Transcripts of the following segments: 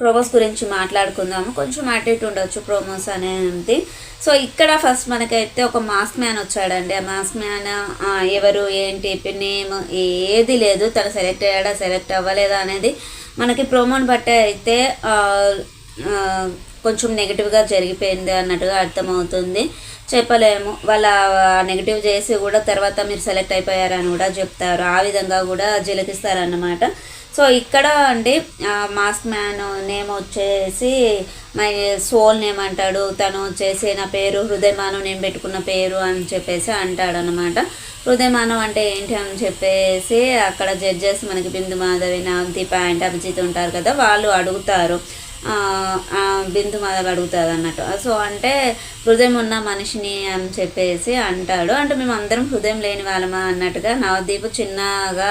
Promos గురించి మాట్లాడుకుందాము. కొంచెం అటు ఉండొచ్చు ప్రోమోస్ అనేది సో ఇక్కడ ఫస్ట్ మనకైతే ఒక మాస్క్ మ్యాన్ వచ్చాడండి. ఆ మాస్క్ మ్యాన్ ఎవరు ఏంటి నేమ్ ఏది లేదు. తను సెలెక్ట్ అయ్యాడా సెలెక్ట్ అవ్వలేదా అనేది మనకి ప్రోమోని బట్టే అయితే కొంచెం నెగిటివ్గా జరిగిపోయింది అన్నట్టుగా అర్థమవుతుంది. చెప్పలేము. వాళ్ళ నెగిటివ్ చేసి కూడా తర్వాత మీరు సెలెక్ట్ అయిపోయారని కూడా చెప్తారు. ఆ విధంగా కూడా జిలకిస్తారన్నమాట. సో ఇక్కడ అండి మాస్క్ మ్యాన్ నేమ్ వచ్చేసి మై సోల్ నేమ్ అంటాడు. తను వచ్చేసి నా పేరు హృదయమానం నేను పెట్టుకున్న పేరు అని చెప్పేసి అంటాడు అనమాట హృదయమానం అంటే ఏంటి అని చెప్పేసి అక్కడ జడ్జెస్ మనకి బిందు మాధవి నవదీప అండ్ అభిజిత్ ఉంటారు కదా వాళ్ళు అడుగుతారు. బిందు మాధవ్ అడుగుతుంది అన్నట్టు సో అంటే హృదయం ఉన్న మనిషిని అని చెప్పేసి అంటాడు. అంటే మేము అందరం హృదయం లేని వాళ్ళమా అన్నట్టుగా నవదీప్ చిన్నగా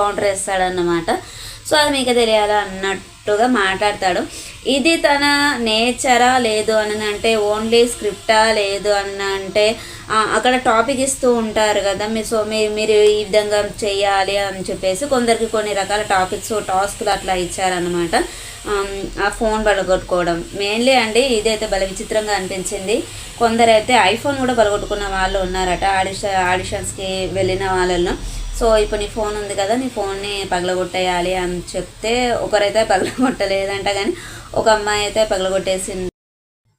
కౌంటర్ వేస్తాడన్నమాట. సో అది మీకు తెలియాలి అన్నట్టు అన్నట్టుగా మాట్లాడతాడు. ఇది తన నేచరా లేదు అని అంటే ఓన్లీ స్క్రిప్టా లేదు అని అంటే అక్కడ టాపిక్ ఇస్తూ ఉంటారు కదా. మీ సో మీరు మీరు ఈ విధంగా చేయాలి అని చెప్పేసి కొందరికి కొన్ని రకాల టాపిక్స్ టాస్క్లు అట్లా ఇచ్చారనమాట ఆ ఫోన్ బలగొట్టుకోవడం మెయిన్లీ అండి ఇదైతే బల విచిత్రంగా అనిపించింది. కొందరైతే ఐఫోన్ కూడా బలగొట్టుకున్న వాళ్ళు ఉన్నారట ఆడిషన్ ఆడిషన్స్కి వెళ్ళిన వాళ్ళల్లో. సో ఇప్పుడు నీ ఫోన్ ఉంది కదా నీ ఫోన్ని పగలగొట్టేయాలి అని చెప్తే ఒకరైతే పగలగొట్టలేదంట కానీ ఒక అమ్మాయి అయితే పగలగొట్టేసింది.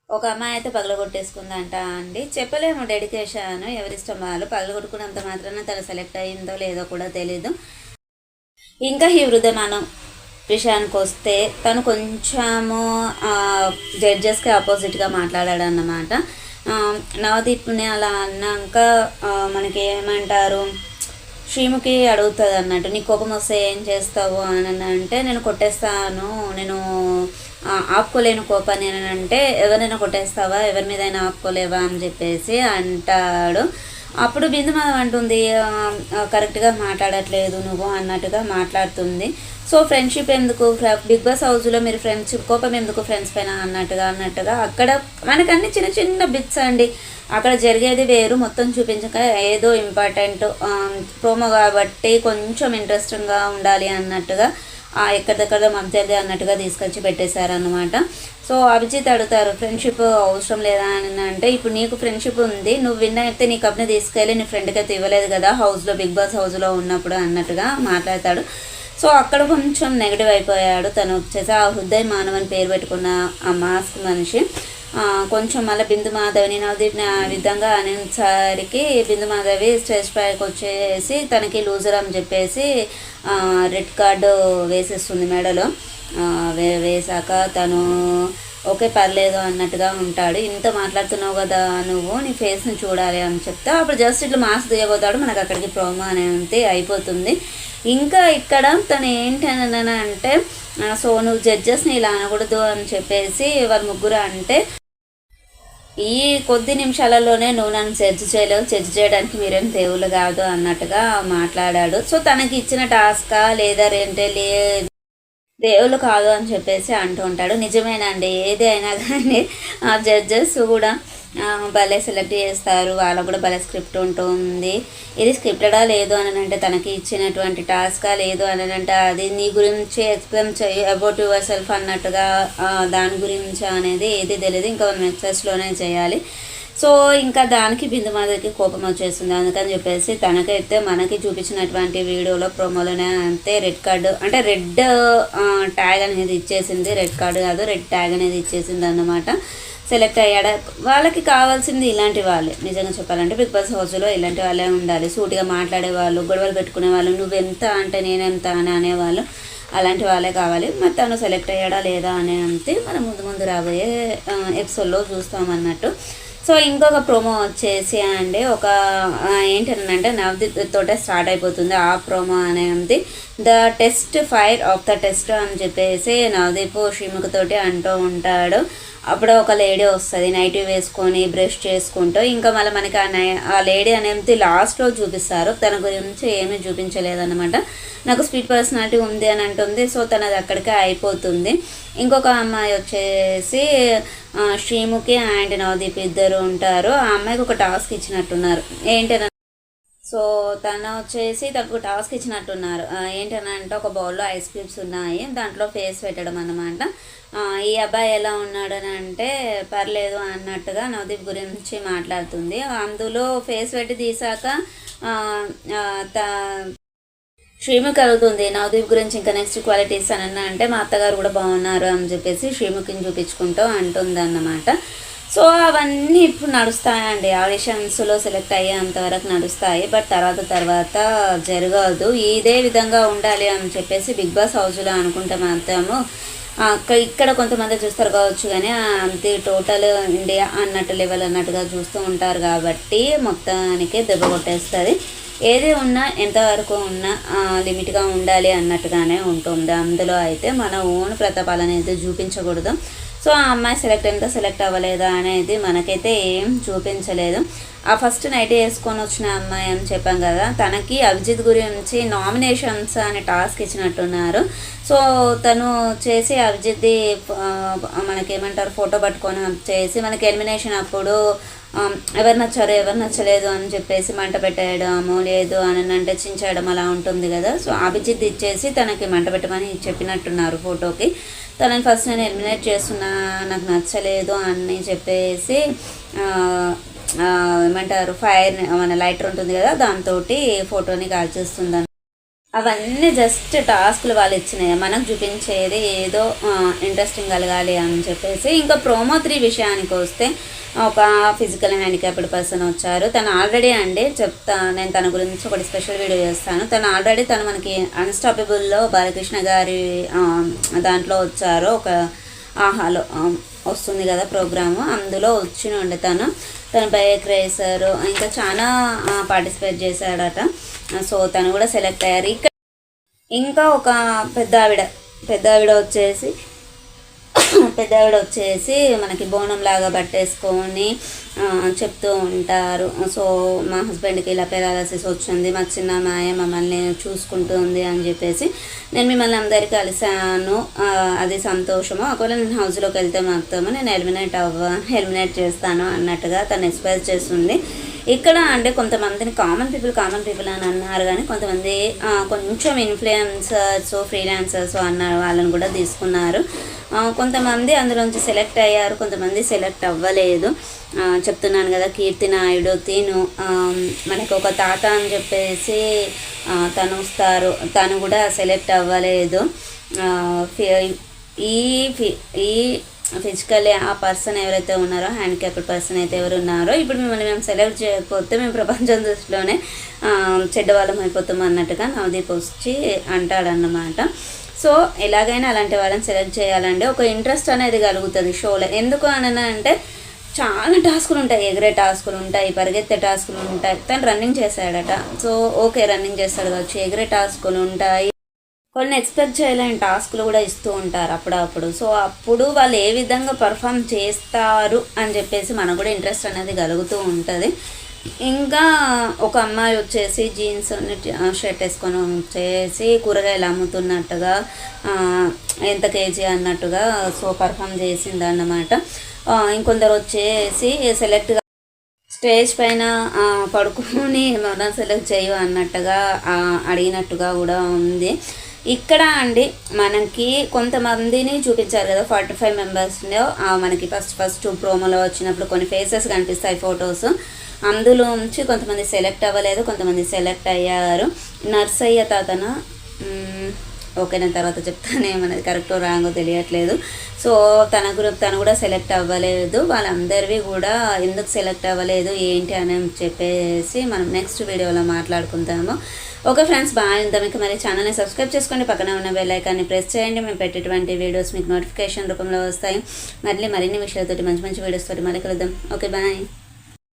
ఒక అమ్మాయి అయితే పగలగొట్టేసుకుందంట అండి. చెప్పలేము డెడికేషన్ ఎవరిష్టం వాళ్ళు పగలగొట్టుకున్నంత మాత్రాన తను సెలెక్ట్ అయిందో లేదో కూడా తెలీదు. ఇంకా ఈ మనం విషయానికి వస్తే తను కొంచెము జడ్జెస్కి ఆపోజిట్గా మాట్లాడాడు అన్నమాట నవదీప్ని అలా అన్నాక మనకి ఏమంటారు శ్రీముఖి అడుగుతుంది అన్నట్టు నీ కోపం వస్తే ఏం చేస్తావు? అని అంటే నేను కొట్టేస్తాను నేను ఆపుకోలేను కోపాన్ని అని అంటే ఎవరైనా కొట్టేస్తావా? ఎవరి మీదైనా ఆపుకోలేవా? అని చెప్పేసి అంటాడు. అప్పుడు బిందుమాధవ్ అంటుంది కరెక్ట్గా మాట్లాడట్లేదు నువ్వు అన్నట్టుగా మాట్లాడుతుంది. సో ఫ్రెండ్షిప్ ఎందుకు? బిగ్ బాస్ హౌస్లో మీరు ఫ్రెండ్షిప్ కోపం ఎందుకు ఫ్రెండ్స్ పైన అన్నట్టుగా అన్నట్టుగా అక్కడ మనకన్ని చిన్న చిన్న బిట్స్ అండి. అక్కడ జరిగేది వేరు మొత్తం చూపించక ఏదో ఇంపార్టెంట్ ప్రోమో కాబట్టి కొంచెం ఇంట్రెస్టింగ్గా ఉండాలి అన్నట్టుగా ఎక్కడెక్కడ ఎక్కడిదక్కడ మధ్యది అన్నట్టుగా తీసుకొచ్చి పెట్టేశారనమాట సో అభిజిత్ అడుగుతారు ఫ్రెండ్షిప్ అవసరం లేదా? అని అంటే ఇప్పుడు నీకు ఫ్రెండ్షిప్ ఉంది నువ్వు విన్ అయితే నీ కప్ని తీసుకెళ్ళి నీ ఫ్రెండ్కి అయితే ఇవ్వలేదు కదా హౌస్లో బిగ్ బాస్ హౌస్లో ఉన్నప్పుడు అన్నట్టుగా మాట్లాడతాడు. సో అక్కడ కొంచెం నెగిటివ్ అయిపోయాడు తను. వచ్చేసి ఆ హృదయ మానవని పేరు పెట్టుకున్న ఆ మాస్క్ మనిషి. కొంచెం మళ్ళీ బిందు మాధవిని నవదీప్ని విధంగా అనేసరికి బిందు మాధవి స్టేజ్ పైకి వచ్చేసి తనకి లూజర్ అని చెప్పేసి రెడ్ కార్డు వేసేస్తుంది మెడలో. వే వేసాక తను ఓకే పర్లేదు అన్నట్టుగా ఉంటాడు. ఇంత మాట్లాడుతున్నావు కదా నువ్వు నీ ఫేస్ని చూడాలి అని చెప్తే. అప్పుడు జస్ట్ ఇట్లా మాస్క్ దిగబోతాడు. మనకు అక్కడికి ప్రోమో అనేది అయిపోతుంది. ఇంకా ఇక్కడ తను ఏంటి అని అంటే సో నువ్వు జడ్జెస్ని ఇలా అనకూడదు అని చెప్పేసి వారు ముగ్గురు అంటే ఈ కొద్ది నిమిషాలలోనే నువ్వు నన్ను చర్చ చేయలేవు చర్చ చేయడానికి మీరేం దేవుళ్ళు కాదు అన్నట్టుగా మాట్లాడాడు. సో తనకి ఇచ్చిన టాస్కా లేదా రెంటే లే దేవుళ్ళు కాదు అని చెప్పేసి అంటూ ఉంటాడు. నిజమేనండి ఏది అయినా కానీ ఆ జడ్జెస్ కూడా భలే సెలెక్ట్ చేస్తారు. వాళ్ళకు కూడా భలే స్క్రిప్ట్ ఉంటుంది. ఇది స్క్రిప్టడా లేదు అని అంటే తనకి ఇచ్చినటువంటి టాస్కా లేదు అని అంటే అది నీ గురించి ఎక్స్ప్లెయిన్ చేయి అబౌట్ యువర్ సెల్ఫ్ అన్నట్టుగా దాని గురించి అనేది ఏది తెలియదు ఇంకా మనం ఎక్సెస్లోనే చేయాలి. సో ఇంకా దానికి బిందు మాధవికి కోపం వచ్చేస్తుంది. అందుకని చెప్పేసి తనకైతే మనకి చూపించినటువంటి వీడియోలో ప్రోమోలోనే అంతే రెడ్ కార్డు అంటే రెడ్ ట్యాగ్ అనేది ఇచ్చేసింది. రెడ్ కార్డు కాదు రెడ్ ట్యాగ్ అనేది ఇచ్చేసింది అన్నమాట. సెలెక్ట్ అయ్యాడా. వాళ్ళకి కావాల్సింది ఇలాంటి వాళ్ళే. నిజంగా చెప్పాలంటే బిగ్ బాస్ హౌస్లో ఇలాంటి వాళ్ళే ఉండాలి. సూటిగా మాట్లాడే వాళ్ళు గొడవలు పెట్టుకునే వాళ్ళు నువ్వెంత అంటే నేనెంత అని అనేవాళ్ళు అలాంటి వాళ్ళే కావాలి. మరి తను సెలెక్ట్ అయ్యాడా లేదా అనే అంతే. మనం ముందు ముందు రాబోయే ఎపిసోడ్లో చూస్తామన్నట్టు. సో ఇంకొక ప్రోమో వచ్చేసి అండి ఒక ఆ, ఏంటనంటే నవదీప్ తోటే స్టార్ట్ అయిపోతుంది ఆ ప్రోమో అనేది. The test fire of the test అని చెప్పేసి నవదీప్ శ్రీముఖ్ తోటి అంటూ ఉంటాడు. అప్పుడు ఒక లేడీ వస్తుంది నైట్ వేసుకొని బ్రష్ చేసుకుంటూ. ఇంకా మళ్ళీ మనకి ఆ నై ఆ లేడీ అనేది లాస్ట్లో చూపిస్తారు. తన గురించి ఏమీ చూపించలేదన్నమాట. నాకు స్వీట్ పర్సనాలిటీ ఉంది అని అంటుంది సో తనది అక్కడికే అయిపోతుంది. ఇంకొక అమ్మాయి వచ్చేసి శ్రీముఖి అండ్ నవదీప్ ఇద్దరు ఉంటారు. ఆ అమ్మాయికి ఒక టాస్క్ ఇచ్చినట్టున్నారు. ఏంటన సో తను వచ్చేసి తనకు టాస్క్ ఇచ్చినట్టున్నారు. ఏంటనంటే ఒక బౌల్లో ఐస్ క్యూబ్స్ ఉన్నాయి. దాంట్లో ఫేస్ పెట్టడం అన్నమాట. ఈ అబ్బాయి ఎలా ఉన్నాడు అని అంటే పర్లేదు అన్నట్టుగా నవదీప్ గురించి మాట్లాడుతుంది. అందులో ఫేస్ పెట్టి తీసాక శ్రీము కలుగుతుంది నవదీప్ గురించి ఇంకా నెక్స్ట్ క్వాలిటీస్ అని అన్నా అంటే మా అత్తగారు కూడా బాగున్నారు అని చెప్పేసి శ్రీముఖిని చూపించుకుంటూ అంటుంది అన్నమాట సో అవన్నీ ఇప్పుడు నడుస్తాయండి. ఆడిషన్స్లో సెలెక్ట్ అయ్యేంత వరకు నడుస్తాయి. బట్ తర్వాత తర్వాత జరగదు. ఇదే విధంగా ఉండాలి అని చెప్పేసి బిగ్ బాస్ హౌస్లో అనుకుంటే మాత్రము ఇక్కడ కొంతమంది చూస్తారు కావచ్చు కానీ అంతే టోటల్ ఇండియా అన్నట్టు లెవెల్ అన్నట్టుగా చూస్తూ ఉంటారు కాబట్టి మొత్తానికి దెబ్బ కొట్టేస్తుంది. ఏది ఉన్నా ఎంతవరకు ఉన్నా లిమిట్గా ఉండాలి అన్నట్టుగానే ఉంటుంది అందులో అయితే మన ఓన్ ప్రతాపాలు అనేది చూపించకూడదు. సో ఆ అమ్మాయి సెలెక్ట్ ఎంత సెలెక్ట్ అవ్వలేదా అనేది మనకైతే ఏం చూపించలేదు. ఆ ఫస్ట్ నైట్ వేసుకొని వచ్చిన అమ్మాయి అని చెప్పాం కదా తనకి అభిజిత్ గురించి నామినేషన్స్ అనే టాస్క్ ఇచ్చినట్టున్నారు. సో తను చేసి అభిజిత్ది మనకేమంటారు ఫోటో పట్టుకొని చేసి మనకి ఎలిమినేషన్ అప్పుడు ఎవరు నచ్చారు ఎవరు నచ్చలేదు అని చెప్పేసి మంట పెట్టేయడము లేదు అని అంటే అలా ఉంటుంది కదా. సో అభిజిత్ ఇచ్చేసి తనకి మంట పెట్టమని చెప్పినట్టున్నారు ఫోటోకి. తనని ఫస్ట్ నేను ఎలిమినేట్ చేస్తున్నా నాకు నచ్చలేదు అని చెప్పేసి ఏమంటారు ఫైర్ మన లైటర్ ఉంటుంది కదా దాంతో ఫోటోని కాల్చేస్తుంది అవన్నీ జస్ట్ టాస్క్లు వాళ్ళు ఇచ్చినాయి. మనకు చూపించేది ఏదో ఇంట్రెస్టింగ్ కలగాలి అని చెప్పేసి. ఇంకా ప్రోమో త్రీ విషయానికి వస్తే ఒక ఫిజికల్ హ్యాండిక్యాప్డ్ పర్సన్ వచ్చారు. తను ఆల్రెడీ అండి చెప్తా నేను తన గురించి ఒకటి స్పెషల్ వీడియో చేస్తాను. తను ఆల్రెడీ తను మనకి అన్స్టాపబుల్లో బాలకృష్ణ గారి దాంట్లో వచ్చారు. ఒక ఆహాలో వస్తుంది కదా ప్రోగ్రాము అందులో వచ్చి ఉండే తను. తను బైక్ రేసారు ఇంకా చాలా పార్టిసిపేట్ చేశాడట. సో తను కూడా సెలెక్ట్ అయ్యారు. ఇక్కడ ఇంకా ఒక పెద్ద ఆవిడ పెద్ద ఆవిడ వచ్చేసి పెద్ద ఆవిడ వచ్చేసి మనకి బోనం లాగా పట్టేసుకొని చెప్తూ ఉంటారు. సో మా హస్బెండ్కి ఇలా పెరాలసిస్ వచ్చింది మా చిన్న మాయ మమ్మల్ని చూసుకుంటుంది అని చెప్పేసి నేను మిమ్మల్ని అందరికీ కలిశాను. అది సంతోషము ఒకవేళ నేను హౌస్లోకి వెళ్తే మాత్రమే నేను ఎలిమినేట్ అవ్వ ఎలిమినేట్ చేస్తాను అన్నట్టుగా తను ఎక్స్ప్రెస్ చేస్తుంది. ఇక్కడ అంటే కొంతమందిని కామన్ పీపుల్ కామన్ పీపుల్ అని అన్నారు కానీ కొంతమంది కొంచెం ఇన్ఫ్లుయెన్సర్స్ ఫ్రీలాన్సర్స్ అన్నారు వాళ్ళని కూడా తీసుకున్నారు. కొంతమంది అందులోంచి సెలెక్ట్ అయ్యారు కొంతమంది సెలెక్ట్ అవ్వలేదు. చెప్తున్నాను కదా కీర్తి నాయుడు తిను మనకు ఒక తాత అని చెప్పేసి తను వస్తారు తను కూడా సెలెక్ట్ అవ్వలేదు. ఫి- ఈ ఫి- ఈ ఫిజికల్లీ ఆ పర్సన్ ఎవరైతే ఉన్నారో హ్యాండిక్యాప్డ్ పర్సన్ అయితే ఎవరు ఉన్నారో ఇప్పుడు మిమ్మల్ని మేము సెలెక్ట్ చేయకపోతే మేము ప్రపంచం దృష్టిలోనే చెడ్డవాళ్ళం అయిపోతాం అన్నట్టుగా నవదీప్ వచ్చి అంటాడన్నమాట. సో ఎలాగైనా అలాంటి వాళ్ళని సెలెక్ట్ చేయాలంటే ఒక ఇంట్రెస్ట్ అనేది కలుగుతుంది షోలో ఎందుకు అని అంటే చాలా టాస్కులు ఉంటాయి. ఎగిరే టాస్కులు ఉంటాయి పరిగెత్తే టాస్కులు ఉంటాయి. తను రన్నింగ్ చేశాడట. సో ఓకే రన్నింగ్ చేస్తాడు కావచ్చు. ఎగిరే టాస్కులు ఉంటాయి. కొన్ని ఎక్స్పెక్ట్ చేయలేని టాస్క్లు కూడా ఇస్తూ ఉంటారు అప్పుడప్పుడు. సో అప్పుడు వాళ్ళు ఏ విధంగా పర్ఫామ్ చేస్తారు అని చెప్పేసి మనకు కూడా ఇంట్రెస్ట్ అనేది కలుగుతూ ఉంటుంది. ఇంకా ఒక అమ్మాయి వచ్చేసి జీన్స్ షర్ట్ వేసుకొని వచ్చేసి కూరగాయలు అమ్ముతున్నట్టుగా ఎంత కేజీ అన్నట్టుగా సో పర్ఫామ్ చేసింది అన్నమాట ఇంకొందరు వచ్చేసి సెలెక్ట్ స్టేజ్ పైన పడుకుని పడుకొని మనం సెలెక్ట్ చేయు అన్నట్టుగా అడిగినట్టుగా కూడా ఉంది. ఇక్కడ అండి మనకి కొంతమందిని చూపించారు కదా ఫార్టీ ఫైవ్ మెంబర్స్లో మనకి ఫస్ట్ ఫస్ట్ ప్రోమోలో వచ్చినప్పుడు కొన్ని ఫేసెస్ కనిపిస్తాయి ఫొటోస్ అందులో నుంచి కొంతమంది సెలెక్ట్ అవ్వలేదు కొంతమంది సెలెక్ట్ అయ్యారు. నర్సయ్య తాతన ఓకే నేను తర్వాత చెప్తాను ఏమన్నది కరెక్ట్ రాంగో తెలియట్లేదు. సో తన గ్రూప్ తను కూడా సెలెక్ట్ అవ్వలేదు. వాళ్ళందరివి కూడా ఎందుకు సెలెక్ట్ అవ్వలేదు ఏంటి అని చెప్పేసి మనం నెక్స్ట్ వీడియోలో మాట్లాడుకుందాము. ఓకే ఫ్రెండ్స్ బాగుందా మీకు మరి ఛానల్ని సబ్స్క్రైబ్ చేసుకోండి పక్కన ఉన్న బెల్ ఐకాన్ని ప్రెస్ చేయండి. మేము పెట్టేటువంటి వీడియోస్ మీకు నోటిఫికేషన్ రూపంలో వస్తాయి. మళ్ళీ మరిన్ని విషయాలతోటి మంచి మంచి వీడియోస్ తోటి మళ్ళీ కలుద్దాం. Okay bye.